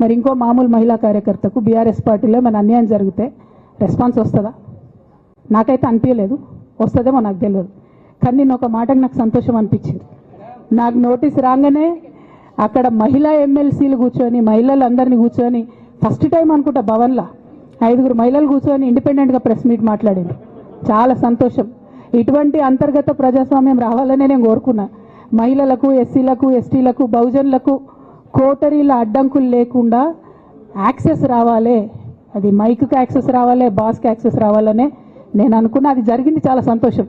మరి ఇంకో మామూలు మహిళా కార్యకర్తకు బీఆర్ఎస్ పార్టీలో మన అన్యాయం జరిగితే రెస్పాన్స్ వస్తుందా? నాకైతే అనిపించలేదు వస్తుందేమో నాకు తెలియదు. కానీ నేను ఒక మాటకు నాకు సంతోషం అనిపించింది. నాకు నోటీస్ రాగానే అక్కడ మహిళా ఎమ్మెల్సీలు కూర్చొని మహిళలందరినీ కూర్చొని ఫస్ట్ టైం అనుకుంటా భవన్లో ఐదుగురు మహిళలు కూర్చొని ఇండిపెండెంట్గా ప్రెస్ మీట్ మాట్లాడింది. చాలా సంతోషం. ఇటువంటి అంతర్గత ప్రజాస్వామ్యం రావాలనే నేను కోరుకున్నా. మహిళలకు ఎస్సీలకు ఎస్టీలకు బహుజనులకు కోటరీల అడ్డంకులు లేకుండా యాక్సెస్ రావాలి. అది మైక్కి యాక్సెస్ రావాలి బాస్కి యాక్సెస్ రావాలనే నేను అనుకున్నా. అది జరిగింది చాలా సంతోషం.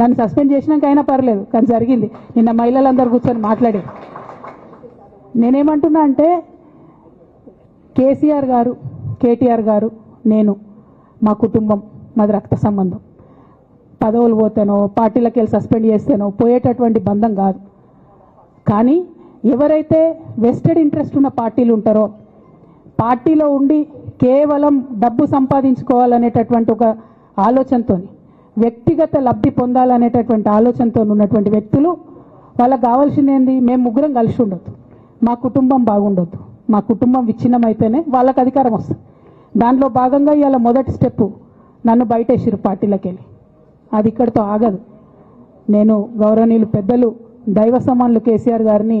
నన్ను సస్పెండ్ చేసినాక అయినా పర్లేదు కానీ జరిగింది. నిన్న మహిళలందరూ కూర్చొని మాట్లాడి నేనేమంటున్నా అంటే కేసీఆర్ గారు కేటీఆర్ గారు నేను మా కుటుంబం మాది రక్త సంబంధం. పదవులు పోతేనో పార్టీలకు వెళ్ళి సస్పెండ్ చేస్తేనో పోయేటటువంటి బంధం కాదు. కానీ ఎవరైతే వెస్టెడ్ ఇంట్రెస్ట్ ఉన్న పార్టీలు ఉంటారో పార్టీలో ఉండి కేవలం డబ్బు సంపాదించుకోవాలనేటటువంటి ఒక ఆలోచనతో వ్యక్తిగత లబ్ధి పొందాలనేటటువంటి ఆలోచనతో ఉన్నటువంటి వ్యక్తులు వాళ్ళకి కావాల్సింది ఏంది? మేము ముగ్గురం కలిసి ఉండొద్దు. మా కుటుంబం బాగుండొద్దు. మా కుటుంబం విచ్ఛిన్నమైతేనే వాళ్ళకి అధికారం వస్తుంది. దాంట్లో భాగంగా ఇవాళ మొదటి స్టెప్పు నన్ను బయటేసిరు పార్టీలకు వెళ్ళి అది ఇక్కడితో ఆగదు. నేను గౌరవనీయులు పెద్దలు దైవ సమానులు కేసీఆర్ గారిని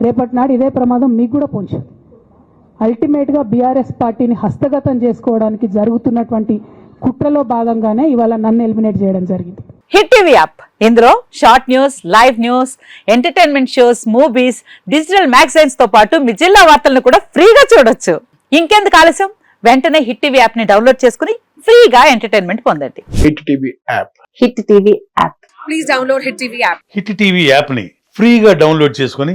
రేపటి నాడు ఇదే ప్రమాదం మీకు కూడా పొంచుంది అల్టిమేట్గా బీఆర్ఎస్ పార్టీని హస్తగతం చేసుకోవడానికి జరుగుతున్నటువంటి కుట్రలో భాగంగానే ఇవాళ నన్ను ఎలిమినేట్ చేయడం జరిగింది. Hit TV app. ఇందులో short news live news entertainment shows movies digital మ్యాగజైన్స్తో పాటు మీ జిల్లా వార్తలను కూడా ఫ్రీగా చూడొచ్చు. ఇంకెందుకు ఆలస్యం? వెంటనే హిట్ టీవీ యాప్ని డౌన్లోడ్ చేసుకుని ఫ్రీగా ఎంటర్టైన్మెంట్ పొందండి. Hit TV app. Hit TV app. Please download Hit TV app. Hit TV యాప్ని ఫ్రీగా డౌన్లోడ్ చేసుకొని